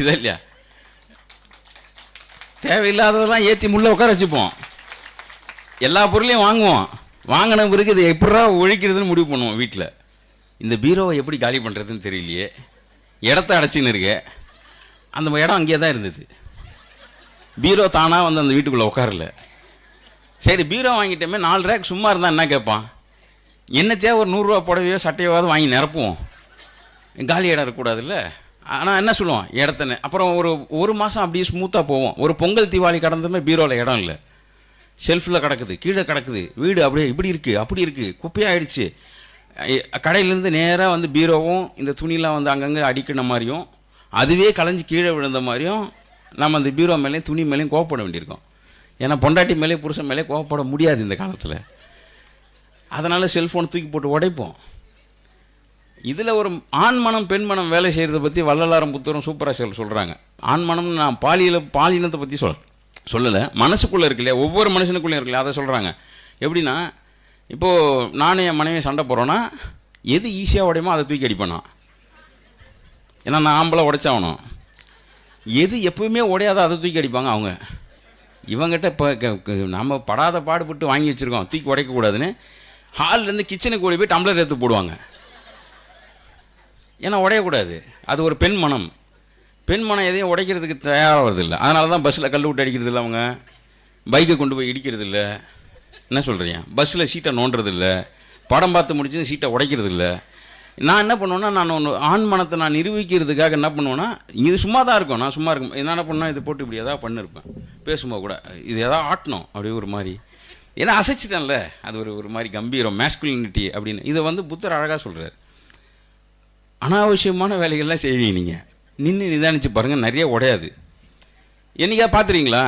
புரியுதா இல்லையா? தேவையில்லாததெல்லாம் ஏற்றி முள்ள உட்கார வச்சுப்போம். எல்லா பொருளையும் வாங்குவோம். வாங்கின பிறகு இதை எப்படா ஒழிக்கிறதுன்னு முடிவு பண்ணுவோம் வீட்டில் இந்த பீரோவை எப்படி காலி பண்ணுறதுன்னு தெரியலையே. இடத்த அடைச்சின்னு இருக்கு. அந்த இடம் அங்கேயே தான் இருந்தது. பீரோ தானாக வந்து அந்த வீட்டுக்குள்ளே உட்காரல. சரி பீரோ வாங்கிட்டோமே நாலு ரேக் சும்மா இருந்தால் என்ன கேட்பான்? என்னத்தையா ஒரு நூறுரூவா புடவையோ சட்டையோவாவது வாங்கி நிரப்புவோம். காலி இடம் இருக்கக்கூடாதுல்ல? ஆனால் என்ன சொல்லுவோம் இடத்தன அப்புறம் ஒரு ஒரு மாதம் அப்படியே ஸ்மூத்தாக போவோம். ஒரு பொங்கல் தீபாவளி கடந்ததுமே பீரோவில் இடம் இல்லை. ஷெல்ஃபில் கிடக்குது கீழே கிடக்குது. வீடு அப்படியே இப்படி இருக்குது அப்படி இருக்குது குப்பையாகிடுச்சு கடையிலேருந்து நேராக வந்து பீரோவும் இந்த துணிலாம் வந்து அங்கங்கே அடிக்கின மாதிரியும் அதுவே கலைஞ்சி கீழே விழுந்த மாதிரியும் நம்ம அந்த பீரோ மேலேயும் துணி மேலேயும் கோவப்பட வேண்டியிருக்கோம். ஏன்னா பொண்டாட்டி மேலே புருஷன் மேலே கோவப்பட முடியாது இந்த காலத்தில். அதனால் செல்ஃபோன் தூக்கி போட்டு உடைப்போம். இதில் ஒரு ஆண் மனம் பெண் மனம் வேலை செய்கிறத பற்றி வள்ளலாரம் புத்தரும் சூப்பராக சொல்கிறாங்க ஆண் மனம் நான் பாலியல பாலினத்தை பற்றி சொல் சொல்லலை. மனசுக்குள்ளே இருக்கு இல்லையா? ஒவ்வொரு மனுஷனுக்குள்ளேயும் இருக்கு அதை சொல்கிறாங்க எப்படின்னா இப்போது நானும் என் மனைவி சண்டை போடுறோன்னா எது ஈஸியாக உடையுமோ அதை தூக்கி அடிப்பேனா ஏன்னா நான் ஆம்பளை உடைச்சாகணும். எது எப்பவுமே உடையாதோ அதை தூக்கி அடிப்பாங்க அவங்க. இவங்கிட்ட இப்போ நம்ம படாத பாடுபட்டு வாங்கி வச்சுருக்கோம். தூக்கி உடைக்கக்கூடாதுன்னு. ஹால்லேருந்து கிச்சனுக்கு ஓடி போய் டம்ளர் எடுத்து போடுவாங்க. ஏன்னா உடையக்கூடாது. அது ஒரு பெண் மனம். பெண் மனம் எதையும் உடைக்கிறதுக்கு தயாராகிறது இல்லை அதனால தான் பஸ்ஸில் கல் விட்டு அடிக்கிறது இல்லை அவங்க. பைக்கை கொண்டு போய் இடிக்கிறது இல்லை என்ன சொல்கிறீங்க பஸ்ஸில் சீட்டை நோண்டுறது இல்லை படம் பார்த்து முடிச்சு சீட்டை உடைக்கிறது இல்லை நான் என்ன பண்ணுவேன்னா நான் ஒன்று ஆண் மனத்தை நான் நிரூபிக்கிறதுக்காக என்ன பண்ணுவேன்னா இது சும்மா தான் இருக்கும். நான் சும்மா இருக்கும். என்ன பண்ணால் இது போட்டு இப்படி எதாவது பண்ணிருப்பேன். பேசும்போது கூட. இது எதாவது ஆட்டணும். அப்படி ஒரு மாதிரி. ஏன்னா அசைச்சிட்டேன்ல. அது ஒரு ஒரு மாதிரி கம்பீரம் மேஸ்குலினிட்டி அப்படின்னு. இதை வந்து புத்தர் அழகாக சொல்கிறார் அனாவசியமான வேலைகள்லாம் செய்வீங்க நீங்கள் நின்று நிதானித்து பாருங்கள் நிறைய உடையாது. என்னைக்கா பார்த்துறீங்களா?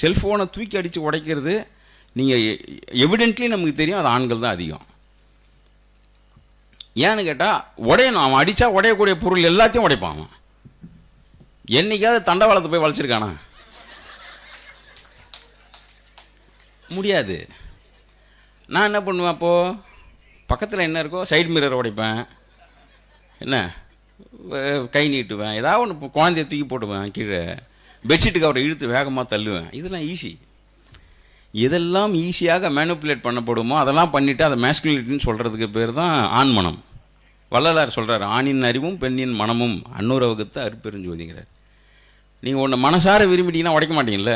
செல்ஃபோனை தூக்கி அடித்து உடைக்கிறது நீங்கள் எவிடென்ட்லி நமக்கு தெரியும் அது ஆண்கள் தான் அதிகம். ஏன்னு கேட்டால் உடையணும். அவன் அடித்தா உடையக்கூடிய பொருள் எல்லாத்தையும் உடைப்பான் அவன். என்னைக்காவது தண்டவாளத்தை போய் வளைச்சிருக்கானா முடியாது. நான் என்ன பண்ணுவேன் அப்போது பக்கத்தில் என்ன இருக்கோ சைடு மிரர் உடைப்பேன். என்ன? கை நீட்டுவேன். ஏதாவது ஒன்று குழந்தைய தூக்கி போட்டுவேன் கீழே. பெட்ஷீட்டுக்கு அவரை இழுத்து வேகமாக தள்ளுவேன். இதெல்லாம் ஈஸி எதெல்லாம் ஈஸியாக மேனுப்புலேட் பண்ணப்படுமோ அதெல்லாம் பண்ணிவிட்டு அதை மேஸ்குலிட்டின்னு சொல்கிறதுக்கு பேர் தான் ஆண் மனம் வள்ளலார் சொல்கிறார் ஆணின் அறிவும் பெண்ணின் மனமும். அன்னூர வகுத்து அருப்பெருஞ்சோதிங்கிறார். நீங்கள் ஒன்று மனசார விரும்பிட்டீங்கன்னா உடைக்க மாட்டீங்கல்ல?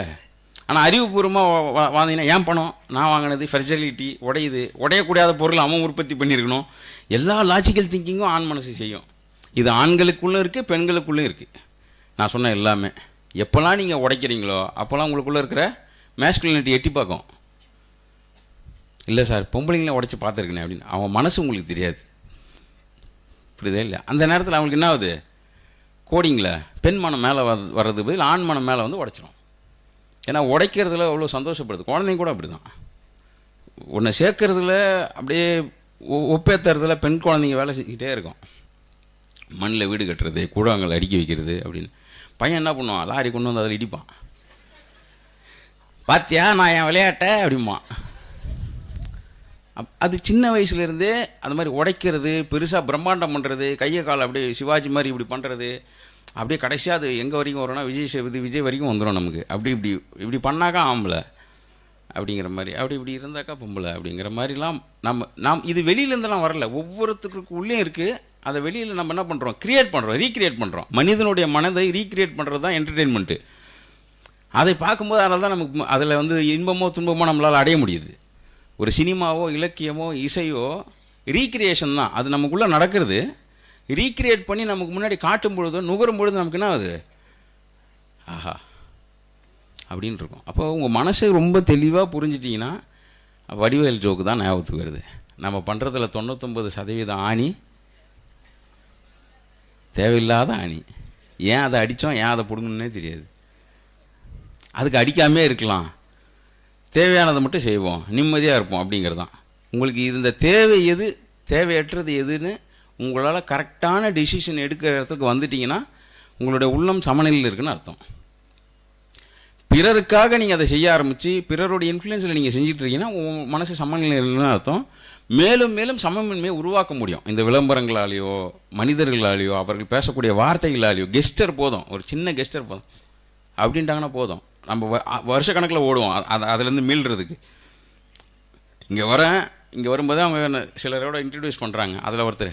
ஆனால் அறிவுபூர்வமாக வாங்கினீங்கன்னா ஏன் பணம்? நான் வாங்கினது ஃபெர்ஜலிட்டி உடையுது. உடையக்கூடாத பொருள் அவன் உற்பத்தி பண்ணியிருக்கணும். எல்லா லாஜிக்கல் திங்கிங்கும் ஆண் மனசு செய்யும். இது ஆண்களுக்குள்ளே இருக்குது பெண்களுக்குள்ளே இருக்குது நான் சொன்ன எல்லாமே. எப்போல்லாம் நீங்கள் உடைக்கிறீங்களோ அப்போல்லாம் உங்களுக்குள்ளே இருக்கிற மேஸ்குலினிட்டி எட்டி பார்க்கும். இல்லை சார் பொம்பளைங்களாம் உடைச்சி பார்த்துருக்கேன் அப்படின்னு. அவன் மனசு உங்களுக்கு தெரியாது. புரியுதா இல்லை அந்த நேரத்தில் அவங்களுக்கு என்ன ஆகுது? கோடிங்களே பெண் மனம் மேலே வர்றது பதில் ஆண் மனம் மேலே வந்து உடைச்சிரும். ஏன்னா உடைக்கிறதுல அவ்வளோ சந்தோஷப்படுது. குழந்தைங்க கூட அப்படி தான் உன்னை சேர்க்கறதுல அப்படியே ஒப்பேத்துறதுல பெண் குழந்தைங்க வேலை செஞ்சுக்கிட்டே இருக்கும். மண்ணில் வீடு கட்டுறது கூழாங்கல் அடுக்கி வைக்கிறது அப்படின்னு. பையன் என்ன பண்ணுவான்? லாரி கொண்டு வந்து அதில் இடிப்பான். பாத்தியா நான் என் விளையாட்டை அப்படிம்பான். அப் அது சின்ன வயசுலேருந்தே அது மாதிரி உடைக்கிறது பெருசாக பிரம்மாண்டம் பண்ணுறது கையை கால் அப்படியே சிவாஜி மாதிரி இப்படி பண்ணுறது அப்படியே கடைசியாக அது எங்கே வரைக்கும் வரும்னா விஜய் சேதுபதி விஜய் வரைக்கும் வந்துடும் நமக்கு. அப்படி இப்படி இப்படி பண்ணாக்கா ஆம்பளை அப்படிங்கிற மாதிரி. அப்படி இப்படி இருந்தாக்கா பொம்பளை அப்படிங்கிற மாதிரிலாம் நம்ம நாம் இது வெளியிலேருந்துலாம் வரல. ஒவ்வொருத்துக்கு உள்ளே இருக்குது அதை வெளியில் நம்ம என்ன பண்ணுறோம் க்ரியேட் பண்ணுறோம் ரீக்ரியேட் பண்ணுறோம் மனிதனுடைய மனதை ரீக்ரியேட் பண்ணுறது தான் என்டர்டெயின்மெண்ட்டு அதை பார்க்கும்போது அதனால தான் நமக்கு அதில் வந்து இன்பமோ துன்பமோ நம்மளால் அடைய முடியுது. ஒரு சினிமாவோ இலக்கியமோ இசையோ ரீக்ரியேஷன் தான். அது நமக்குள்ளே நடக்கிறது. ரீக்ரியேட் பண்ணி நமக்கு முன்னாடி காட்டும் பொழுதோ நுகரும் பொழுது நமக்கு என்ன ஆகுது? ஆஹா. அப்படின்னு இருக்கும். அப்போ உங்கள் மனசை ரொம்ப தெளிவாக புரிஞ்சிட்டிங்கன்னா வடிவேல் ஜோக்கு தான் ஞாபகத்துக்கு வருது. நம்ம பண்ணுறதுல தொண்ணூத்தொம்பது சதவீதம் ஆணி தேவையில்லாத ஆணி. ஏன் அதை அடித்தோம் ஏன் அதை பிடுங்கணுன்னே தெரியாது. அதுக்கு அடிக்காமே இருக்கலாம். தேவையானதை மட்டும் செய்வோம். நிம்மதியாக இருப்போம் அப்படிங்கிறது தான் உங்களுக்கு இந்த தேவை எது தேவையற்றது எதுன்னு உங்களால் கரெக்டான டிசிஷன் எடுக்கிற இடத்துக்கு வந்துட்டிங்கன்னா உங்களுடைய உள்ளம் சமநிலையில் இருக்குன்னு அர்த்தம். பிறருக்காக நீங்கள் அதை செய்ய ஆரம்பித்து பிறருடைய இன்ஃப்ளூயன்ஸில் நீங்கள் செஞ்சுட்டு இருக்கீங்கன்னா உங்கள் மனசு சமநிலைன்னு அர்த்தம். மேலும் மேலும் சமமின்மையை உருவாக்க முடியும். இந்த விளம்பரங்களாலேயோ மனிதர்களாலேயோ அவர்கள் பேசக்கூடிய வார்த்தைகளாலேயோ கெஸ்டர் போதும். ஒரு சின்ன கெஸ்டர் போதும். அப்படின்ட்டாங்கன்னா போதும். நம்ம வ- வருஷக்கணக்கில் ஓடுவோம். அது அதுலேருந்து மீள்றதுக்கு. இங்கே வரேன். இங்கே வரும்போது அவங்க சிலரோட இன்ட்ரடியூஸ் பண்ணுறாங்க அதில் ஒருத்தர்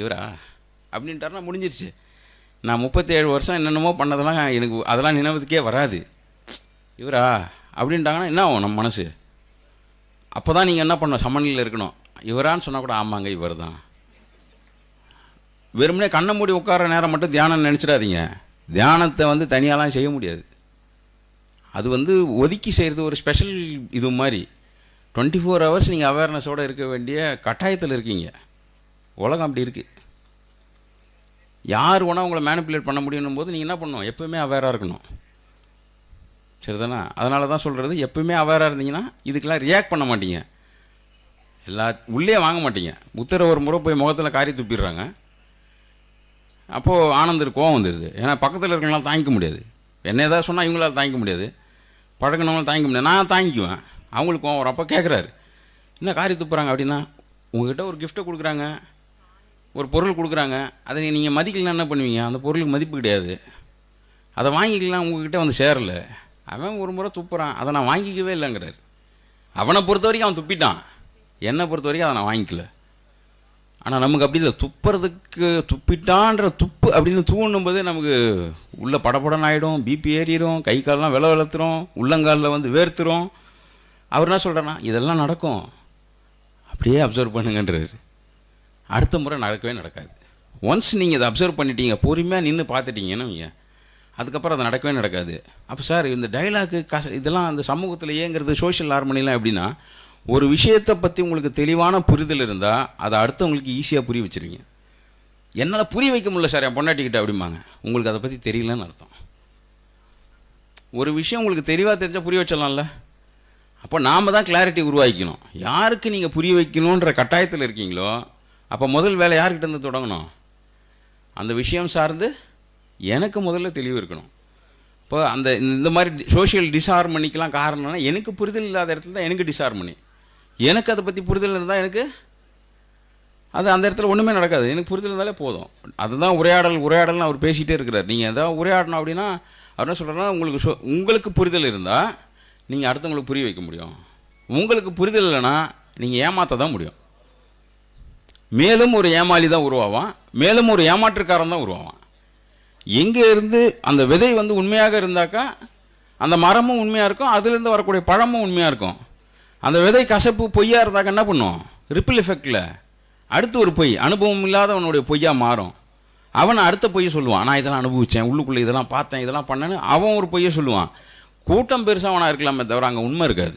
இவரா? அப்படின்ட்டாருனா முடிஞ்சிருச்சு. நான் முப்பத்தி ஏழு வருஷம் என்னென்னமோ பண்ணதெல்லாம் எனக்கு அதெல்லாம் நினைவுக்கே வராது. இவரா? அப்படின்ட்டாங்கன்னா என்ன ஆகும் நம்ம மனசு? அப்போ தான் நீங்கள் என்ன பண்ணணும்? சமநிலையில் இருக்கணும். இவரான்னு சொன்னால் கூட ஆமாங்க இவர் தான் வெறுமனே கண்ணை மூடி உட்கார நேரம் மட்டும் தியானம் நினச்சிடாதீங்க. தியானத்தை வந்து தனியாலாம் செய்ய முடியாது. அது வந்து ஒதுக்கி செய்கிறது ஒரு ஸ்பெஷல் இது மாதிரி. டுவெண்ட்டி ஃபோர் ஹவர்ஸ் நீங்கள் அவேர்னஸோடு இருக்க வேண்டிய கட்டாயத்தில் இருக்கீங்க. உலகம் அப்படி இருக்குது யார் வேணால் உங்களை மேனிப்புலேட் பண்ண முடியும் போது நீங்கள் என்ன பண்ணணும் எப்பவுமே அவேராக இருக்கணும். சரிதானே? அதனால தான் சொல்கிறது எப்பவுமே அவேராக இருந்தீங்கன்னா இதுக்கெல்லாம் ரியாக்ட் பண்ண மாட்டீங்க. எல்லா உள்ளே வாங்க மாட்டீங்க. புத்தர் ஒரு முறை போய் முகத்தில் காரி துப்பிடுறாங்க. அப்போது ஆனந்தர் கோவம் வந்துடுது ஏன்னா பக்கத்தில் இருக்கிறவங்களாம் தாங்கிக்க முடியாது. என்ன ஏதாவது சொன்னால் இவங்களால் தாங்கிக்க முடியாது. பழகினவங்களாம் தாங்கிக்க முடியாது. நான் தாங்கிக்குவேன். அவங்களுக்கு கோவம் வரும். அப்போ கேட்குறாரு என்ன காரி துப்புறாங்க அப்படின்னா உங்ககிட்ட ஒரு கிஃப்ட்டை கொடுக்குறாங்க. ஒரு பொருள் கொடுக்குறாங்க அதை நீங்கள் மதிக்கலாம் என்ன பண்ணுவீங்க? அந்த பொருளுக்கு மதிப்பு கிடையாது. அதை வாங்கிக்கலாம் உங்ககிட்ட வந்து சேரல. அவன் ஒரு முறை துப்புறான். அதை நான் வாங்கிக்கவே இல்லைங்கிறார். அவனை பொறுத்த வரைக்கும் அவன் துப்பிட்டான். என்னை பொறுத்த வரைக்கும் அதை நான் வாங்கிக்கல. ஆனால் நமக்கு அப்படி இல்லை. துப்புறதுக்கு துப்பிட்டான்ற துப்பு அப்படின்னு தூண்டும் போது நமக்கு உள்ளே படபடன்னு ஆகிடும் பிபி ஏறிடும் கை காலெலாம் வில வளர்த்துறோம் உள்ளங்காலில் வந்து வேர்த்துரும். அவர் என்ன சொல்கிறேன்னா இதெல்லாம் நடக்கும். அப்படியே அப்சர்வ் பண்ணுங்கன்றாரு. அடுத்த முறை நடக்கவே நடக்காது. ஒன்ஸ் நீங்கள் இதை அப்சர்வ் பண்ணிட்டீங்க பொறுமையாக நின்று பார்த்துட்டீங்கன்னா நீங்கள் அதுக்கப்புறம் அது நடக்கவே நடக்காது. அப்போ சார் இந்த டைலாக்கு கஷ இதெல்லாம் அந்த சமூகத்தில் ஏங்கிறது சோஷியல் ஹார்மனிலாம் எப்படின்னா ஒரு விஷயத்தை பற்றி உங்களுக்கு தெளிவான புரிதல் இருந்தால் அதை அடுத்தவங்களுக்கு ஈஸியாக புரிய வச்சுருவீங்க. என்னால் புரிய வைக்க முடியல சார் என் பொண்டாட்டிக்கிட்ட அப்படிம்பாங்க. உங்களுக்கு அதை பற்றி தெரியலன்னு அர்த்தம். ஒரு விஷயம் உங்களுக்கு தெளிவாக தெரிஞ்சால் புரிய வச்சிடலாம்ல. அப்போ நாம் தான் கிளாரிட்டி உருவாக்கிக்கணும். யாருக்கு நீங்கள் புரிய வைக்கணுன்ற கட்டாயத்தில் இருக்கீங்களோ அப்போ முதல் வேலை யார்கிட்ட இருந்து தொடங்கணும்? அந்த விஷயம் சார்ந்து எனக்கு முதல்ல தெளிவு இருக்கணும். இப்போ அந்த இந்த மாதிரி சோஷியல் டிஸ்ஹார்மனிக்கெலாம் காரணம்னா எனக்கு புரிதல் இல்லாத இடத்துல தான் எனக்கு டிஸ்ஹார்மனி எனக்கு அதை பற்றி புரிதல் இருந்தால் எனக்கு அது அந்த இடத்துல ஒன்றுமே நடக்காது. எனக்கு புரிதல் இருந்தாலே போதும். அதுதான் உரையாடல் உரையாடல்னு அவர் பேசிகிட்டே இருக்கிறார். நீங்கள் எதாவது உரையாடணும் அப்படின்னா அவர் என்ன சொல்கிறாருன்னா உங்களுக்கு சொ- உங்களுக்கு புரிதல் இருந்தால் நீங்கள் அடுத்தவங்களுக்கு புரிய வைக்க முடியும். உங்களுக்கு புரிதல் இல்லைன்னா நீங்கள் ஏமாற்ற தான் முடியும். மேலும் ஒரு ஏமாளி தான் உருவாவான் மேலும் ஒரு ஏமாற்றுக்காரன் தான் உருவாவான். எங்கே இருந்து அந்த விதை வந்து உண்மையாக இருந்தாக்கா அந்த மரமும் உண்மையாக இருக்கும் அதுலேருந்து வரக்கூடிய பழமும் உண்மையாக இருக்கும். அந்த விதை கசப்பு பொய்யாக இருந்தாக்கா என்ன பண்ணும்? ரிப்பிள் எஃபெக்டில் அடுத்து ஒரு பொய் அனுபவம் இல்லாதவனுடைய பொய்யாக மாறும். அவன் அடுத்த பொய்யை சொல்லுவான் நான் இதெல்லாம் அனுபவித்தேன் உள்ளுக்குள்ளே இதெல்லாம் பார்த்தேன் இதெல்லாம் பண்ணேன்னு அவன் ஒரு பொய்யை சொல்லுவான். கூட்டம் பெருசாக அவனாக இருக்கலாமே தவிர அங்கே உண்மை இருக்காது.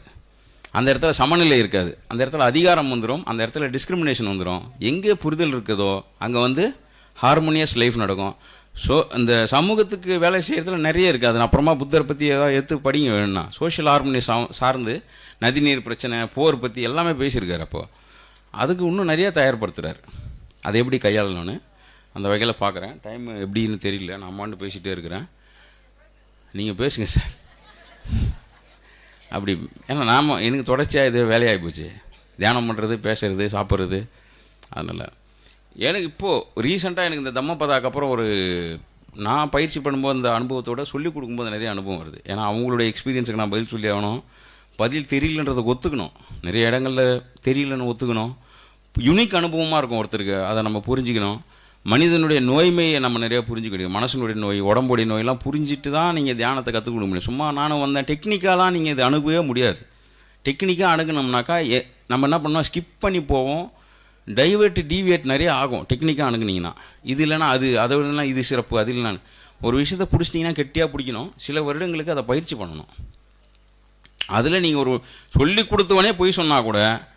அந்த இடத்துல சமநிலை இருக்காது. அந்த இடத்துல அதிகாரம் வந்துடும் அந்த இடத்துல டிஸ்கிரிமினேஷன் வந்துடும் எங்கே புரிதல் இருக்குதோ அங்கே வந்து ஹார்மோனியஸ் லைஃப் நடக்கும். ஸோ இந்த சமூகத்துக்கு வேலை செய்கிறதுல நிறைய இருக்குது அது அப்புறமா புத்தரை பற்றி ஏதாவது எடுத்து படிங்க வேணும்னா. சோஷியல் ஹார்மோனி சார்ந்து நதிநீர் பிரச்சனை போர் பற்றி எல்லாமே பேசியிருக்காரு அப்போது அதுக்கு இன்னும் நிறையா தயார்படுத்துகிறார் அதை எப்படி கையாளணும்னு அந்த வகையில் பார்க்குறேன் டைம் எப்படின்னு தெரியல. நான் அம்மாண்டு பேசிகிட்டே இருக்கிறேன். நீங்கள் பேசுங்க சார். அப்படி ஏன்னா நாம் எனக்கு தொடர்ச்சியாக இது வேலையாகி போச்சு. தியானம் பண்ணுறது பேசுறது சாப்பிட்றது அதனால். எனக்கு இப்போது ரீசெண்டாக எனக்கு இந்த தம்மபதாக்கு அப்புறம் ஒரு நான் பயிற்சி பண்ணும்போது அந்த அனுபவத்தோட சொல்லிக் கொடுக்கும்போது நிறைய அனுபவம் வருது. ஏன்னா அவங்களுடைய எக்ஸ்பீரியன்ஸுக்கு நான் பதில் சொல்லி ஆகணும். பதில் தெரியலன்றதை ஒத்துக்கணும். நிறைய இடங்களில் தெரியலன்னு ஒத்துக்கணும். யுனிக் அனுபவமாக இருக்கும் ஒருத்தருக்கு. அதை நம்ம புரிஞ்சுக்கணும். மனிதனுடைய நோய்மையை நம்ம நிறைய புரிஞ்சுக்கணும் மனசனுடைய நோய் உடம்புடைய நோயெல்லாம் புரிஞ்சிட்டு தான் நீங்கள் தியானத்தை கற்றுக்கொடுக்க முடியும். சும்மா நானும் வந்தேன். டெக்னிக்காலாம் நீங்கள் இதை அணுகவே முடியாது. டெக்னிக்காக அணுகுனோம்னாக்கா எ- நம்ம என்ன பண்ணோம்? ஸ்கிப் பண்ணி போவோம். டைவர்ட் டீவியேட் நிறைய ஆகும். டெக்னிக்காக அணுகுனீங்கன்னா. இது இல்லைன்னா அது அதை விடலாம் இது சிறப்பு அது இல்லைன்னா ஒரு விஷயத்தை பிடிச்சிட்டிங்கன்னா கெட்டியாக பிடிக்கணும். சில வருடங்களுக்கு அதை பயிற்சி பண்ணணும். அதில் நீங்கள் ஒரு சொல்லி கொடுத்தவனே போய் சொன்னால் கூட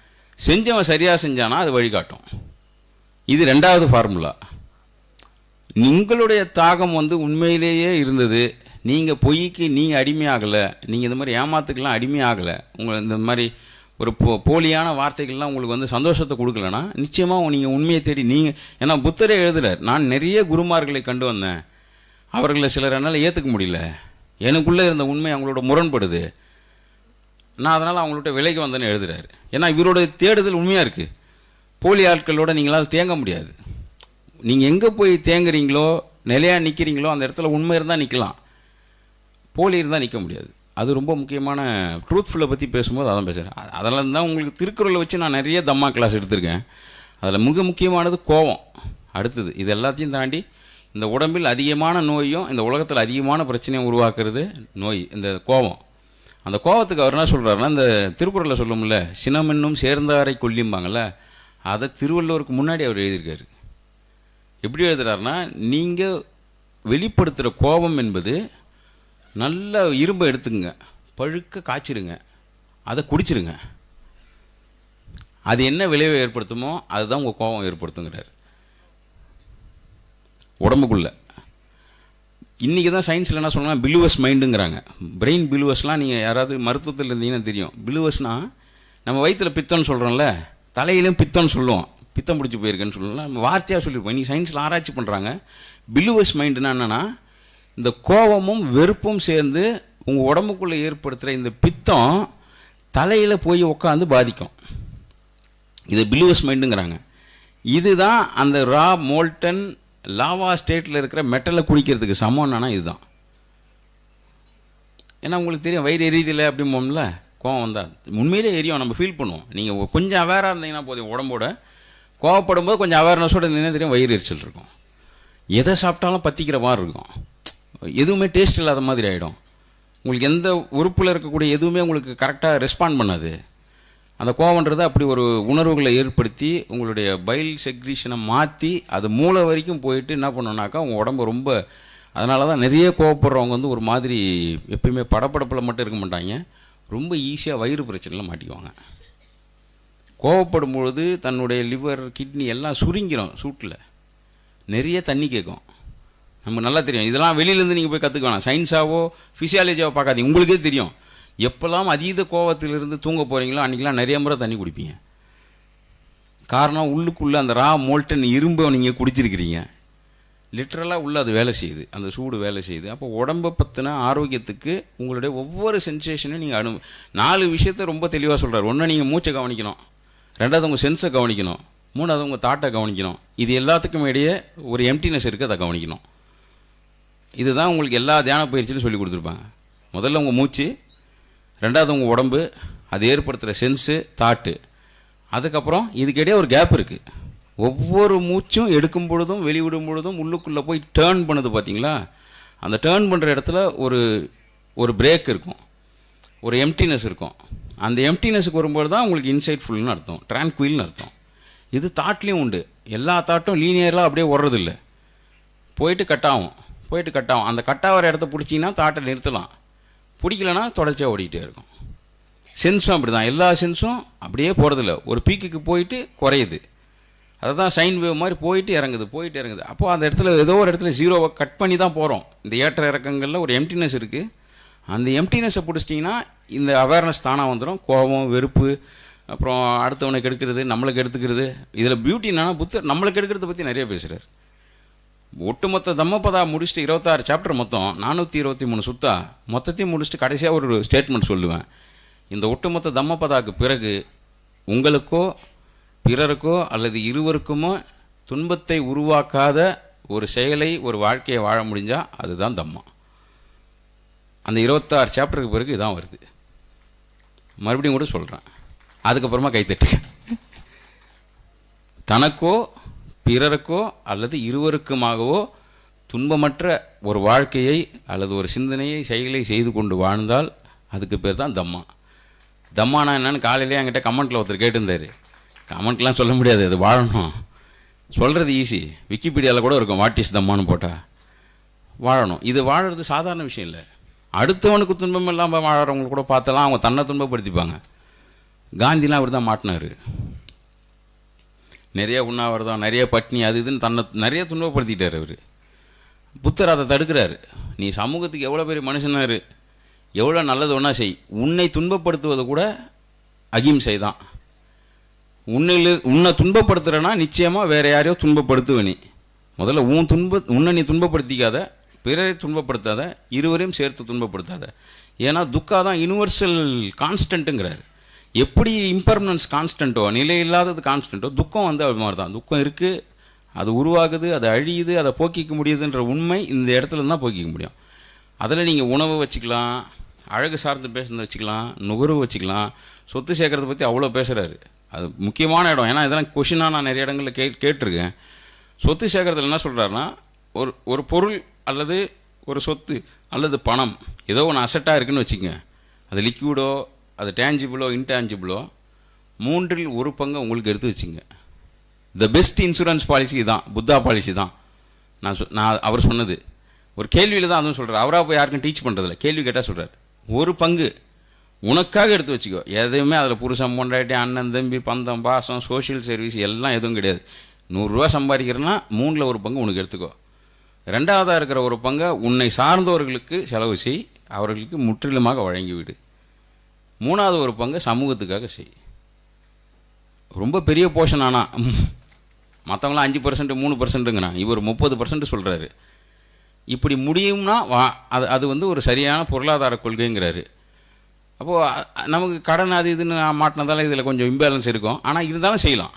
செஞ்சவன் சரியாக செஞ்சானா அது வழிகாட்டும். இது ரெண்டாவது ஃபார்முலா உங்களுடைய தாகம் வந்து உண்மையிலேயே இருந்தது. நீங்கள் பொய்க்கு நீங்கள் அடிமையாகலை. நீங்கள் இந்த மாதிரி ஏமாத்துக்கெல்லாம் அடிமையாகலை. உங்களை இந்த மாதிரி ஒரு போ போலியான வார்த்தைகள்லாம் உங்களுக்கு வந்து சந்தோஷத்தை கொடுக்கலனா நிச்சயமாக நீங்கள் உண்மையை தேடி நீங்கள் ஏன்னா புத்தரே எழுதுகிறார் நான் நிறைய குருமார்களை கண்டு வந்தேன். அவர்களை சிலர் என்னால் ஏற்றுக்க முடியல. எனக்குள்ளே இருந்த உண்மை அவங்களோட முரண்படுது. நான் அதனால் அவங்கள்ட்ட விலைக்கு வந்தேன்னு எழுதுறாரு. ஏன்னா இவரோட தேடுதல் உண்மையாக இருக்குது போலி ஆட்களோட நீங்களால் தேங்க முடியாது. நீங்கள் எங்கே போய் தேங்குறீங்களோ நிலையாக நிற்கிறீங்களோ அந்த இடத்துல உண்மை இருந்தால் நிற்கலாம் போலி இருந்தால் நிற்க முடியாது. அது ரொம்ப முக்கியமான ட்ரூத்ஃபுல்லை பற்றி பேசும்போது அதான் பேசுகிறேன் அதெல்லாம் தான் உங்களுக்கு திருக்குறளை வச்சு நான் நிறைய தம்மா கிளாஸ் எடுத்திருக்கேன். அதில் மிக முக்கியமானது கோபம். அடுத்தது இது எல்லாத்தையும் தாண்டி இந்த உடம்பில் அதிகமான நோயும் இந்த உலகத்தில் அதிகமான பிரச்சனையும் உருவாக்குறது நோய் இந்த கோபம். அந்த கோபத்துக்கு அவர் என்ன சொல்கிறாருன்னா இந்த திருக்குறளில் சொல்லும்ல சினமென்னும் சேர்ந்தாரை கொல்லிம்பாங்கள்ல அதை திருவள்ளுவருக்கு முன்னாடி அவர் எழுதியிருக்காரு. எப்படி எழுதுறாருன்னா நீங்கள் வெளிப்படுத்துகிற கோபம் என்பது நல்ல இரும்பை எடுத்துங்க பழுக்க காய்ச்சிருங்க. அதை குடிச்சிருங்க. அது என்ன விளைவை ஏற்படுத்துமோ அதுதான் உங்கள் கோபம் ஏற்படுத்துங்கிறார். உடம்புக்குள்ள. இன்றைக்கி தான் சயின்ஸில் என்ன சொல்லலாம் பிலுவஸ் மைண்டுங்கிறாங்க பிரெயின் பிலுவஸ்லாம் நீங்கள் யாராவது மருத்துவத்தில் இருந்தீங்கன்னா தெரியும். பிலுவஸ்னால் நம்ம வயிற்றில் பித்தம்னு சொல்கிறோம்ல தலையிலும் பித்தம்னு சொல்லுவோம். பித்தம் பிடிச்சி போயிருக்கேன்னு சொல்லலாம் வார்த்தையாக சொல்லியிருப்போம். நீ சயின்ஸில் ஆராய்ச்சி பண்ணுறாங்க பிலுவஸ் மைண்டுனா என்னென்னா இந்த கோபமும் வெறுப்பும் சேர்ந்து உங்கள் உடம்புக்குள்ளே ஏற்படுத்துகிற இந்த பித்தம் தலையில் போய் உட்காந்து பாதிக்கும். இது பிலுவஸ் மைண்டுங்கிறாங்க இதுதான் அந்த ரா மோல்டன் லாவா ஸ்டேட்டில் இருக்கிற மெட்டலை குடிக்கிறதுக்கு சமம்னா இதுதான். ஏன்னா உங்களுக்கு தெரியும் வயிறு எரியுதில்ல அப்படிம்போம்ல கோவம் வந்தால் உண்மையிலே எரியும். நம்ம ஃபீல் பண்ணுவோம். நீங்கள் கொஞ்சம் அவேராக இருந்தீங்கன்னா போதும் உடம்போட. கோவப்படும் போது கொஞ்சம் அவேர்னஸோடு நின்று தெரியும் வயிறு எரிச்சல் இருக்கும். எதை சாப்பிட்டாலும் பற்றிக்கிற மாதிரி இருக்கும். எதுவுமே டேஸ்ட் இல்லாத மாதிரி ஆகிடும் உங்களுக்கு எந்த உறுப்பில் இருக்கக்கூடிய எதுவுமே உங்களுக்கு கரெக்டாக ரெஸ்பாண்ட் பண்ணாது. அந்த கோவன்றது அப்படி ஒரு உணர்வுகளை ஏற்படுத்தி உங்களுடைய பைல் செக்ரீஷனை மாற்றி அது மூளை வரைக்கும் போயிட்டு என்ன பண்ணோன்னாக்கா உங்கள் உடம்பு ரொம்ப அதனால தான் நிறைய கோவப்படுறவங்க வந்து ஒரு மாதிரி எப்பயுமே படப்படப்பில் மட்டும் இருக்க மாட்டாங்க. ரொம்ப ஈஸியாக வயிறு பிரச்சனையில் மாட்டிக்குவாங்க. கோவப்படும் பொழுது தன்னுடைய லிவர் கிட்னி எல்லாம் சுருங்கிடும் சூட்டில். நிறைய தண்ணி கேட்கும். நமக்கு நல்லா தெரியும். இதெல்லாம் வெளியிலேருந்து நீங்கள் போய் கற்றுக்க வேணாம். சயின்ஸாவோ ஃபிசியாலஜியாவோ பார்க்காதீங்க. உங்களுக்கே தெரியும். எப்போல்லாம் அதீத கோவத்திலிருந்து தூங்க போகிறீங்களோ அன்றைக்கெலாம் நிறைய முறை தண்ணி குடிப்பீங்க. காரணம் உள்ளுக்குள்ளே அந்த ரா மோல்டன் இரும்பை நீங்கள் குடிச்சிருக்கிறீங்க. லிட்ரலாக உள்ள அது வேலை செய்யுது. அந்த சூடு வேலை செய்யுது. அப்போ உடம்பை பற்றின ஆரோக்கியத்துக்கு உங்களுடைய ஒவ்வொரு சென்சேஷனையும் நீங்கள் அனு நாலு விஷயத்த ரொம்ப தெளிவாக சொல்கிறார் ஒன்று நீங்கள் மூச்சை கவனிக்கணும். ரெண்டாவது உங்கள் சென்ஸை கவனிக்கணும். மூணாவது உங்கள் தாட்டை கவனிக்கணும். இது எல்லாத்துக்கும் இடையே ஒரு எம்டினஸ் இருக்குது அதை கவனிக்கணும். இதுதான் உங்களுக்கு எல்லா தியான பயிற்சியிலும் சொல்லி கொடுத்துருப்பாங்க. முதல்ல உங்கள் மூச்சு ரெண்டாவது உங்கள் உடம்பு அது ஏற்படுத்துகிற சென்ஸு தாட்டு அதுக்கப்புறம் இதுக்கிடையே ஒரு கேப் இருக்குது ஒவ்வொரு மூச்சும் எடுக்கும் பொழுதும் வெளிவிடும் பொழுதும் உள்ளுக்குள்ளே போய் டேர்ன் பண்ணுது பார்த்தீங்களா அந்த டேர்ன் பண்ணுற இடத்துல ஒரு ஒரு பிரேக் இருக்கும். ஒரு எம்டினஸ் இருக்கும். அந்த எம்டினஸுக்கு வரும்போது தான் உங்களுக்கு இன்சைட்ஃபுல்னு அர்த்தம். ட்ரான்குயில்னு அர்த்தம். இது தாட்லேயும் உண்டு. எல்லா தாட்டும் லீனியரெலாம் அப்படியே ஓடுறதில்ல. போயிட்டு கட் ஆகும். போயிட்டு கட் ஆகும். அந்த கட் ஆகிற இடத்த பிடிச்சிங்கன்னா தாட்டை நிறுத்தலாம். பிடிக்கலனா தொடர்ச்சியாக ஓடிக்கிட்டே இருக்கும். சென்ஸும் அப்படி தான் எல்லா சென்ஸும் அப்படியே போகிறதில்ல ஒரு பீக்குக்கு போயிட்டு குறையுது. அதுதான் சைன் வேவ் மாதிரி போயிட்டு இறங்குது போயிட்டு இறங்குது. அப்போது அந்த இடத்துல ஏதோ ஒரு இடத்துல ஜீரோவை கட் பண்ணி தான் போகிறோம் இந்த ஏற்ற இறக்கங்களில் ஒரு எம்டினஸ் இருக்குது அந்த எம்டினஸை பிடிச்சிட்டிங்கன்னா இந்த அவேர்னஸ் தானாக வந்துடும் கோபம் வெறுப்பு அப்புறம் அடுத்தவனை கெடுக்கிறது நம்மளுக்கு எடுத்துக்கிறது. இதில் பியூட்டி என்னன்னா புத்தர் நம்மளுக்கு எடுக்கிறத பற்றி நிறைய பேசுகிறார் ஒட்டுமொத்த தம்மபதா முடிச்சுட்டு இருபத்தாறு சாப்டர் மொத்தம் நானூற்றி இருபத்தி மூணு சுத்தா மொத்தத்தையும் முடிச்சுட்டு கடைசியாக ஒரு ஸ்டேட்மெண்ட் சொல்லுவேன். இந்த ஒட்டுமொத்த தம்மபதாக்கு பிறகு உங்களுக்கோ பிறருக்கோ அல்லது இருவருக்குமோ துன்பத்தை உருவாக்காத ஒரு செயலை ஒரு வாழ்க்கையை வாழ முடிஞ்சால் அதுதான் தம்மம். அந்த இருபத்தாறு சாப்டருக்கு பிறகு இதான் வருது. மறுபடியும் கூட சொல்கிறேன் அதுக்கப்புறமா கைத்தட்டு தனக்கோ பிறருக்கோ அல்லது இருவருக்குமாகவோ துன்பமற்ற ஒரு வாழ்க்கையை அல்லது ஒரு சிந்தனையை செயலை செய்து கொண்டு வாழ்ந்தால் அதுக்கு பேர் தான் தம்மா. தம்மானா என்னன்னு காலையிலே என்கிட்ட கமெண்ட்டில் ஒருத்தர் கேட்டிருந்தார். கமெண்ட்லாம் சொல்ல முடியாது அது வாழணும். சொல்கிறது ஈஸி விக்கிபீடியாவில் கூட இருக்கும் வாட் இஸ் தம்மான்னு போட்டால் வாழணும். இது வாழறது சாதாரண விஷயம் இல்லை. அடுத்தவனுக்கு துன்பம் இல்லாமல் வாழறவங்க கூட பார்த்தலாம் அவங்க தன்னை துன்பப்படுத்திப்பாங்க. காந்திலாம் அவர் தான் மாட்டினார். நிறைய உண்ணாவிரதம் நிறைய பட்னி அது இதுன்னு தன்னை நிறைய துன்பப்படுத்திட்டார் அவர். புத்தர் அதை தடுக்கிறாரு. நீ சமூகத்துக்கு எவ்வளோ பெரிய மனுஷனாரு எவ்வளோ நல்லது ஒன்றா செய். உன்னை துன்பப்படுத்துவது கூட அகிம்சை தான். உன்னில் உன்னை துன்பப்படுத்துகிறேன்னா நிச்சயமாக வேறு யாரையோ துன்பப்படுத்துவ நீ. முதல்ல உன் துன்ப உன்னை நீ துன்பப்படுத்திக்காத. பிறரை துன்பப்படுத்தாத இருவரையும் சேர்த்து துன்பப்படுத்தாத. ஏன்னா துக்கா தான் யூனிவர்சல் கான்ஸ்டன்ட்டுங்கிறார் எப்படி இம்பர்மனன்ஸ் கான்ஸ்டன்ட்டோ நிலை இல்லாதது கான்ஸ்டன்ட்டோ துக்கம் வந்து அது மாதிரி தான். துக்கம் இருக்குது அது உருவாகுது அது அழியுது அதை போக்கிக்க முடியுதுன்ற உண்மை இந்த இடத்துல தான் போக்கிக்க முடியும். அதில் நீங்கள் உணவு வச்சுக்கலாம் அழகு சார்ந்து பேசுனது வச்சுக்கலாம் நுகர்வு வச்சுக்கலாம். சொத்து சேர்க்கறத பற்றி அவ்வளோ பேசுகிறாரு அது முக்கியமான இடம். ஏன்னா இதெல்லாம் கொஷினாக நான் நிறைய இடங்களில் கே கேட்டிருக்கேன். சொத்து சேர்க்கறதுல என்ன சொல்கிறாருன்னா ஒரு ஒரு பொருள் அல்லது ஒரு சொத்து அல்லது பணம். ஏதோ ஒன்று அசட்டாக இருக்குன்னு வச்சுக்கங்க. அது லிக்விடோ அது டேஞ்சிபிளோ இன்டேஞ்சிபிளோ மூன்றில் ஒரு பங்கு உங்களுக்கு எடுத்து வச்சுங்க த பெஸ்ட் இன்சூரன்ஸ் பாலிசி தான் புத்தா பாலிசி தான். நான் சொ நான் அவர் சொன்னது. ஒரு கேள்வியில் தான் அதுவும் சொல்கிறார் அவராக போய் யாருக்கும் டீச் பண்ணுறதில்ல கேள்வி கேட்டால் சொல்கிறார் ஒரு பங்கு உனக்காக எடுத்து வச்சுக்கோ. எதையுமே அதில் புருஷன் பொண்டாட்டி அண்ணன் தம்பி பந்தம் பாசம் சோஷியல் சர்வீஸ் எல்லாம் எதுவும் கிடையாது. நூறுரூவா சம்பாதிக்கிறேன்னா மூணில் ஒரு பங்கு உனக்கு எடுத்துக்கோ. ரெண்டாவதாக இருக்கிற ஒரு பங்கை உன்னை சார்ந்தவர்களுக்கு செலவு செய் அவர்களுக்கு முற்றிலுமாக வழங்கிவிடு. மூணாவது ஒரு பங்கை சமூகத்துக்காக செய். ரொம்ப பெரிய போர்ஷன் ஆனால் மற்றவங்களாம் அஞ்சு பர்சன்ட் மூணு பர்சன்ட்டுங்கிறான் இவர் முப்பது பர்சன்ட் சொல்கிறாரு இப்படி முடியும்னா வா அது அது வந்து ஒரு சரியான பொருளாதார கொள்கைங்கிறாரு. அப்போது நமக்கு கடன் அது இதுன்னு மாட்டினதால இதில் கொஞ்சம் இம்பேலன்ஸ் இருக்கும். ஆனால் இருந்தாலும் செய்யலாம்.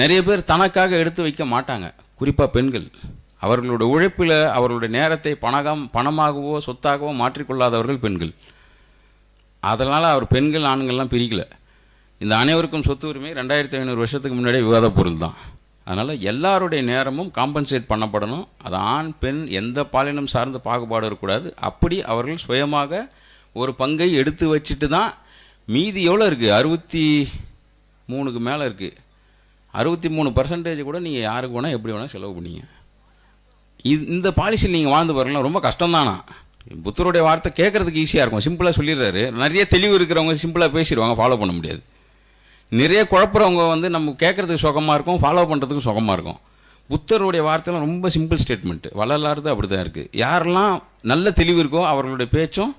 நிறைய பேர் தனக்காக எடுத்து வைக்க மாட்டாங்க. குறிப்பாக பெண்கள். அவர்களுடைய உழைப்பில் அவர்களுடைய நேரத்தை பணகம் பணமாகவோ சொத்தாகவோ மாற்றிக்கொள்ளாதவர்கள் பெண்கள். அதனால் அவர் பெண்கள் ஆண்கள்லாம் பிரிக்கலை. இந்த அனைவருக்கும் சொத்து உரிமை ரெண்டாயிரத்தி ஐநூறு வருஷத்துக்கு முன்னாடியே விவாத பொருள் தான். அதனால் எல்லாருடைய நேரமும் காம்பன்சேட் பண்ணப்படணும். அது ஆண் பெண் எந்த பாலினம் சார்ந்த பாகுபாடு இருக்கக்கூடாது. அப்படி அவர்கள் சுயமாக ஒரு பங்கை எடுத்து வச்சுட்டு தான் மீதி எவ்வளோ இருக்குது அறுபத்தி மூணுக்கு மேலே இருக்குது அறுபத்தி மூணு பர்சன்டேஜ் கூட நீங்கள் யாருக்கு வேணால் எப்படி வேணால் செலவு பண்ணீங்க. இது இந்த பாலிசியில் நீங்கள் வாழ்ந்து பாருங்களா ரொம்ப கஷ்டம்தானா? புத்தருடைய வார்த்தை கேட்குறதுக்கு ஈஸியாக இருக்கும். சிம்பிளாக சொல்லிடுறாரு. நிறைய தெளிவு இருக்கிறவங்க சிம்பிளாக பேசிடுவாங்க ஃபாலோ பண்ண முடியாது. நிறைய குழப்புறவங்க வந்து நம்ம கேட்குறதுக்கு சுகமாக இருக்கும் ஃபாலோ பண்ணுறதுக்கு சுகமாக இருக்கும். புத்தருடைய வார்த்தைலாம் ரொம்ப சிம்பிள் ஸ்டேட்மெண்ட்டு வள்ளலாறுது அப்படி தான் இருக்குது யாரெல்லாம் நல்ல தெளிவு இருக்கோ அவர்களுடைய பேச்சும்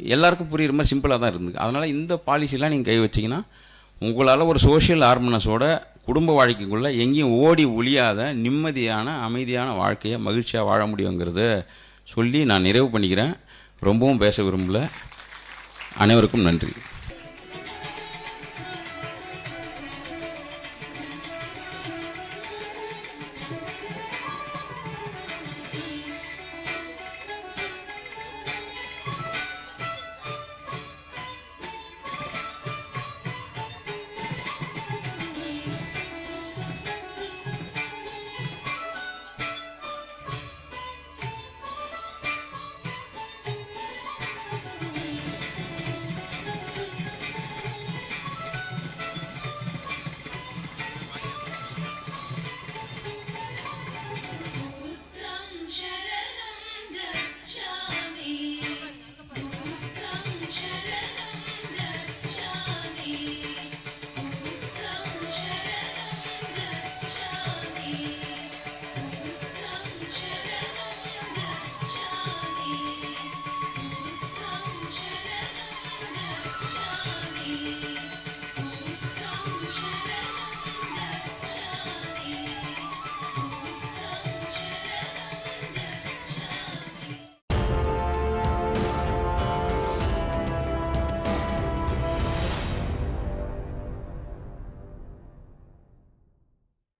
எல்லாருக்கும் புரியுற மாதிரி சிம்பிளாக தான் இருந்தது. அதனால் இந்த பாலிசிலாம் நீங்கள் கை வச்சிங்கன்னா உங்களால் ஒரு சோஷியல் ஹார்மனஸோட குடும்ப வாழ்க்கைக்குள்ளே எங்கேயும் ஓடி ஒழியாத நிம்மதியான அமைதியான வாழ்க்கையை மகிழ்ச்சியாக வாழ முடியுங்கிறத சொல்லி நான் நிறைவு பண்ணிக்கிறேன். ரொம்பவும் பேச விரும்பல. அனைவருக்கும் நன்றி.